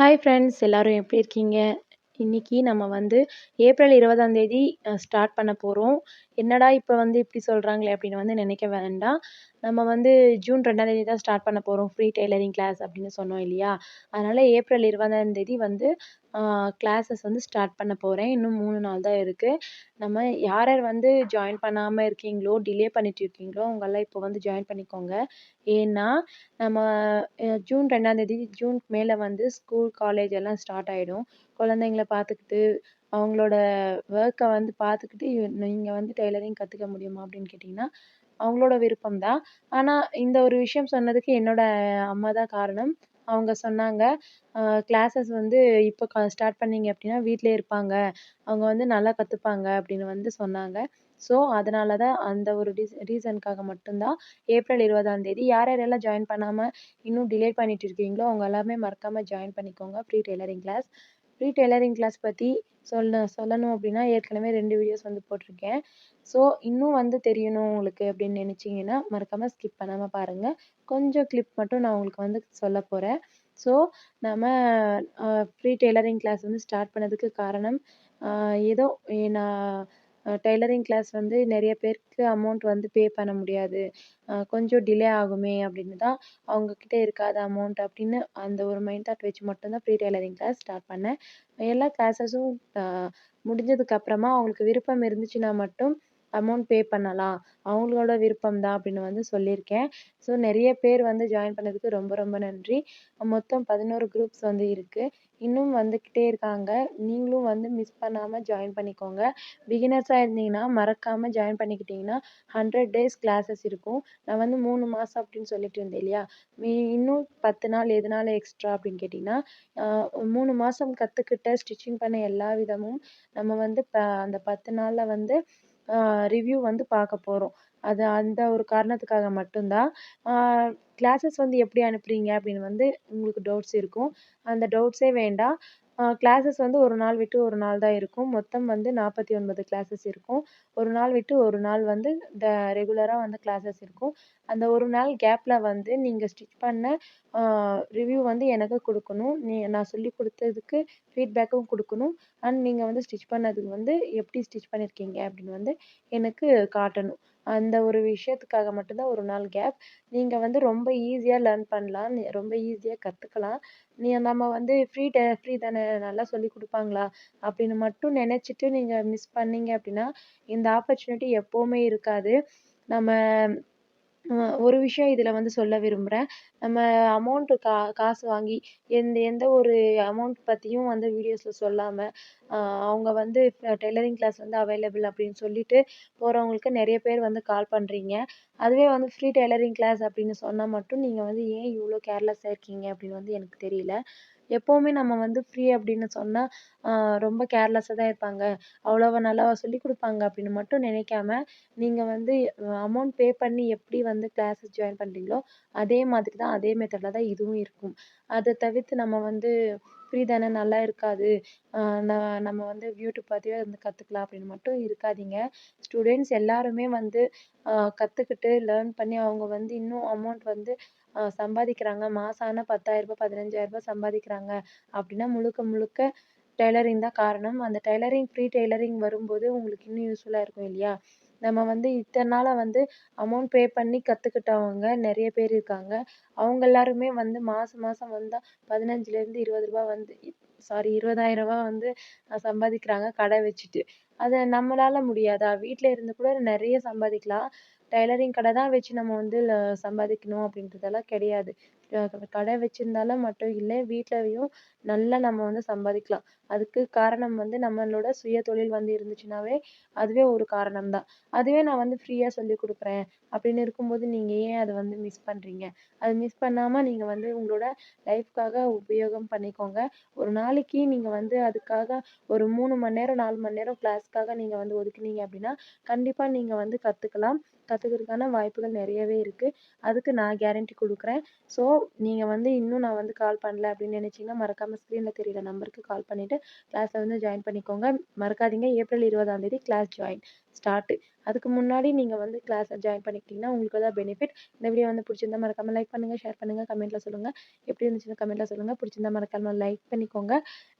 Hi friends எல்லோரும் எப்படி இருக்கீங்க? இன்றைக்கி நம்ம வந்து ஏப்ரல் இருபதாந்தேதி ஸ்டார்ட் பண்ண போகிறோம் என்னடா இப்போ வந்து இப்படி சொல்கிறாங்களே அப்படின்னு வந்து நினைக்க வேண்டாம். நம்ம வந்து ஜூன் ரெண்டாந்தேதி தான் ஸ்டார்ட் பண்ண போகிறோம் ஃப்ரீ டெய்லரிங் கிளாஸ் அப்படின்னு சொன்னோம் இல்லையா? அதனால் ஏப்ரல் இருபதாந்தேதி வந்து கிளாஸஸ் வந்து ஸ்டார்ட் பண்ண போகிறேன் இன்னும் மூணு நாள் தான் இருக்குது நம்ம யார் யார் வந்து ஜாயின் பண்ணாமல் இருக்கீங்களோ டிலே பண்ணிட்டு இருக்கீங்களோ அவங்கெல்லாம் இப்போ வந்து ஜாயின் பண்ணிக்கோங்க. ஏன்னா நம்ம ஜூன் ரெண்டாந்தேதி ஜூன் மேலே வந்து ஸ்கூல் காலேஜ் எல்லாம் ஸ்டார்ட் ஆகிடும் குழந்தைங்கள பார்த்துக்கிட்டு அவங்களோட ஒர்க்கை வந்து பார்த்துக்கிட்டு நீங்கள் வந்து டெய்லரிங் கற்றுக்க முடியுமா அப்படின்னு கேட்டிங்கன்னா அவங்களோட விருப்பம் தான் ஆனால் இந்த ஒரு விஷயம் சொன்னதுக்கு என்னோட அம்மா தான் காரணம். அவங்க சொன்னாங்க கிளாஸஸ் வந்து இப்போ க ஸ்டார்ட் பண்ணீங்க அப்படின்னா வீட்டிலே இருப்பாங்க. அவங்க வந்து நல்லா கற்றுப்பாங்க அப்படின்னு வந்து சொன்னாங்க. ஸோ அதனால தான் அந்த ஒரு ரீஸ் ரீசனுக்காக மட்டும்தான் ஏப்ரல் இருபதாம் தேதி யார் யாரெல்லாம் ஜாயின் பண்ணாமல் இன்னும் டிலே பண்ணிட்டு இருக்கீங்களோ அவங்க எல்லாமே மறக்காமல் ஜாயின் பண்ணிக்கோங்க free tailoring class free tailoring class பற்றி சொல்ல சொல்லணும் அப்படின்னா ஏற்கனவே ரெண்டு வீடியோஸ் வந்து போட்டிருக்கேன். ஸோ இன்னும் வந்து தெரியணும் உங்களுக்கு அப்படின்னு நினச்சிங்கன்னா மறக்காமல் ஸ்கிப் பண்ணாமல் பாருங்கள் கொஞ்சம் கிளிப் மட்டும் நான் உங்களுக்கு வந்து சொல்ல போகிறேன் ஸோ நம்ம ஃப்ரீ டெய்லரிங் கிளாஸ் வந்து ஸ்டார்ட் பண்ணதுக்கு காரணம் ஏதோ நான் டெய்லரிங் கிளாஸ் வந்து நிறைய பேருக்கு அமௌண்ட் வந்து பே பண்ண முடியாது. கொஞ்சம் டிலே ஆகுமே அப்படின்னு தான் அவங்கக்கிட்ட இருக்காத அமௌண்ட் அப்படின்னு அந்த ஒரு மைண்ட் தாட் வச்சு மட்டும்தான் ஃப்ரீ டெய்லரிங் கிளாஸ் ஸ்டார்ட் பண்ணேன். எல்லா கிளாஸஸும் முடிஞ்சதுக்கப்புறமா அவங்களுக்கு விருப்பம் இருந்துச்சுன்னா மட்டும் அமௌண்ட் பே பண்ணலாம். அவங்களோட விருப்பம் தான் அப்படின்னு வந்து சொல்லியிருக்கேன். ஸோ நிறைய பேர் வந்து ஜாயின் பண்ணதுக்கு ரொம்ப ரொம்ப நன்றி. மொத்தம் பதினோரு குரூப்ஸ் வந்து இருக்குது இன்னும் வந்துக்கிட்டே இருக்காங்க. நீங்களும் வந்து மிஸ் பண்ணாமல் ஜாயின் பண்ணிக்கோங்க. பிகினர்ஸாக இருந்தீங்கன்னா மறக்காமல் ஜாயின் பண்ணிக்கிட்டிங்கன்னா ஹண்ட்ரட் டேஸ் கிளாஸஸ் இருக்கும். நான் வந்து மூணு மாதம் அப்படின்னு சொல்லிட்டு இருந்தேன் இல்லையா? இன்னும் பத்து நாள் எதனால எக்ஸ்ட்ரா அப்படின்னு கேட்டிங்கன்னா மூணு மாதம் கற்றுக்கிட்ட ஸ்டிச்சிங் பண்ண எல்லா விதமும் நம்ம வந்து ப அந்த பத்து நாளில் வந்து ரிவ்யூ வந்து பார்க்க போகிறோம் அது அந்த ஒரு காரணத்துக்காக மட்டும்தான். கிளாஸஸ் வந்து எப்படி அனுப்புகிறீங்க அப்படின்னு வந்து உங்களுக்கு டவுட்ஸ் இருக்கும். அந்த டவுட்ஸே வேண்டாம். கிளாஸஸ் வந்து ஒரு நாள் விட்டு ஒரு நாள் தான் இருக்கும். மொத்தம் வந்து நாற்பத்தி ஒன்பது கிளாஸஸ் இருக்கும். ஒரு நாள் விட்டு ஒரு நாள் வந்து த ரெகுலராக வந்து கிளாஸஸ் இருக்கும். அந்த ஒரு நாள் கேப்பில் வந்து நீங்கள் ஸ்டிச் பண்ண ரிவ்யூ வந்து எனக்கு கொடுக்கணும். நீ நான் சொல்லி கொடுத்ததுக்கு ஃபீட்பேக்கும் கொடுக்கணும். அண்ட் நீங்கள் வந்து ஸ்டிச் பண்ணதுக்கு வந்து எப்படி ஸ்டிச் பண்ணியிருக்கீங்க அப்படின்னு வந்து எனக்கு காட்டணும். அந்த ஒரு விஷயத்துக்காக மட்டும்தான் ஒரு நாள் கேப் நீங்கள் வந்து ரொம்ப ஈஸியாக லேர்ன் பண்ணலாம். ரொம்ப ஈஸியாக கற்றுக்கலாம் நீ நம்ம வந்து ஃப்ரீ டே ஃப்ரீ தானே நல்லா சொல்லி கொடுப்பாங்களா? அப்படின்னு மட்டும் நினச்சிட்டு நீங்கள் மிஸ் பண்ணீங்க அப்படின்னா இந்த ஆப்பர்ச்சுனிட்டி எப்போவுமே இருக்காது. நம்ம ஒரு விஷயம் இதில் வந்து சொல்ல விரும்புகிறேன் நம்ம அமௌண்ட்டு கா காசு வாங்கி எந்த எந்த ஒரு அமௌண்ட் பற்றியும் வந்து வீடியோஸில் சொல்லாமல் அவங்க வந்து டெய்லரிங் கிளாஸ் வந்து அவைலபிள் அப்படின்னு சொல்லிட்டு போகிறவங்களுக்கு நிறைய பேர் வந்து கால் பண்ணுறீங்க அதுவே வந்து ஃப்ரீ டெய்லரிங் கிளாஸ் அப்படின்னு சொன்னால் மட்டும் நீங்கள் வந்து ஏன் இவ்வளோ கேர்லெஸ்ஸாக இருக்கீங்க அப்படின்னு வந்து எனக்கு தெரியல. எப்போவுமே நம்ம வந்து ஃப்ரீ அப்படின்னு சொன்னால் ரொம்ப கேர்லெஸ்ஸாக தான் இருப்பாங்க. அவ்வளோவா நல்லா சொல்லிக் கொடுப்பாங்க அப்படின்னு மட்டும் நினைக்காம நீங்கள் வந்து அமௌண்ட் பே பண்ணி எப்படி வந்து கிளாஸஸ் ஜாயின் பண்ணுறீங்களோ அதே மாதிரி தான் அதே மெத்தடில் தான் இதுவும் இருக்கும். அதை தவிர்த்து நம்ம வந்து ஃப்ரீ தானே நல்லா இருக்காது. நான் நம்ம வந்து யூடியூப் பார்த்தே வந்து கற்றுக்கலாம் அப்படின்னு மட்டும் இருக்காதீங்க. ஸ்டூடெண்ட்ஸ் எல்லாருமே வந்து கற்றுக்கிட்டு லேர்ன் பண்ணி அவங்க வந்து இன்னும் அமௌண்ட் வந்து சம்பாதிக்கிறாங்க. மாதம் ஆனால் பத்தாயிரரூபா பதினஞ்சாயிரரூபா சம்பாதிக்கிறாங்க. அப்படின்னா முழுக்க முழுக்க டெய்லரிங் தான் காரணம். அந்த டெய்லரிங் ஃப்ரீ டெய்லரிங் வரும்போது உங்களுக்கு இன்னும் யூஸ்ஃபுல்லாக இருக்கும் இல்லையா? நம்ம வந்து இத்தனை நாளாக வந்து அமௌண்ட் பே பண்ணி கற்றுக்கிட்டவங்க நிறைய பேர் இருக்காங்க. அவங்க எல்லாருமே வந்து மாதம் மாதம் வந்தால் பதினஞ்சுலேருந்து இருபது ரூபா வந்து சாரி இருபதாயிரம் ரூபா வந்து சம்பாதிக்கிறாங்க கடை வச்சுட்டு. அதை நம்மளால் முடியாதா? வீட்டில் இருந்து கூட நிறைய சம்பாதிக்கலாம். டைலரிங் கடை தான் வச்சு நம்ம வந்து சம்பாதிக்கணும் அப்படின்றதெல்லாம் கிடையாது. கடை வச்சுருந்தாலும் மட்டும் இல்லை வீட்லேயும் நல்லா நம்ம வந்து சம்பாதிக்கலாம். அதுக்கு காரணம் வந்து நம்மளோட சுய தொழில் வந்து இருந்துச்சுனாவே அதுவே ஒரு காரணம் தான் அதுவே நான் வந்து ஃப்ரீயாக சொல்லி கொடுக்குறேன் அப்படின்னு இருக்கும்போது நீங்கள் ஏன் அதை வந்து மிஸ் பண்ணுறீங்க அது மிஸ் பண்ணாமல் நீங்கள் வந்து உங்களோட லைஃப்காக உபயோகம் பண்ணிக்கோங்க. ஒரு நாளைக்கு நீங்கள் வந்து அதுக்காக ஒரு மூணு மணி நேரம் நாலு மணி நேரம் கிளாஸ்க்காக நீங்கள் வந்து ஒதுக்குனீங்க அப்படின்னா கண்டிப்பாக நீங்கள் வந்து கற்றுக்கலாம் கற்றுக்கிறதுக்கான வாய்ப்புகள் நிறையவே இருக்குது அதுக்கு நான் கேரண்டி கொடுக்குறேன். ஸோ நீங்கள் வந்து இன்னும் நான் வந்து கால் பண்ணல அப்படின்னு நினச்சிங்கன்னா மறக்காமல் ஸ்க்ரீனில் தெரியுற நம்பருக்கு கால் பண்ணிவிட்டு கிளாஸில் வந்து ஜாயின் பண்ணிக்கோங்க. மறக்காதீங்க. ஏப்ரல் இருபதாந்தேதி கிளாஸ் ஜாயின் ஸ்டார்ட்டு அதுக்கு முன்னாடி நீங்கள் வந்து கிளாஸை ஜாயின் பண்ணிக்கிட்டிங்கன்னா உங்களுக்கு தான் பெனிஃபிட் இந்த வீடியோ வந்து பிடிச்சிருந்தா மறக்காமல் லைக் பண்ணுங்கள் ஷேர் பண்ணுங்கள் கமெண்ட்டில் சொல்லுங்கள் எப்படி இருந்துச்சுன்னு கமெண்ட்டில் சொல்லுங்கள் பிடிச்சிருந்தா மறக்காமல் லைக் பண்ணிக்கோங்க.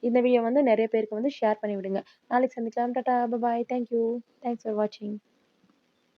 இந்த வீடியோ வந்து நிறைய பேருக்கு வந்து ஷேர் பண்ணி விடுங்க நாளைக்கு சந்திக்கலாம். Tata bye thank you thanks for வாட்சிங்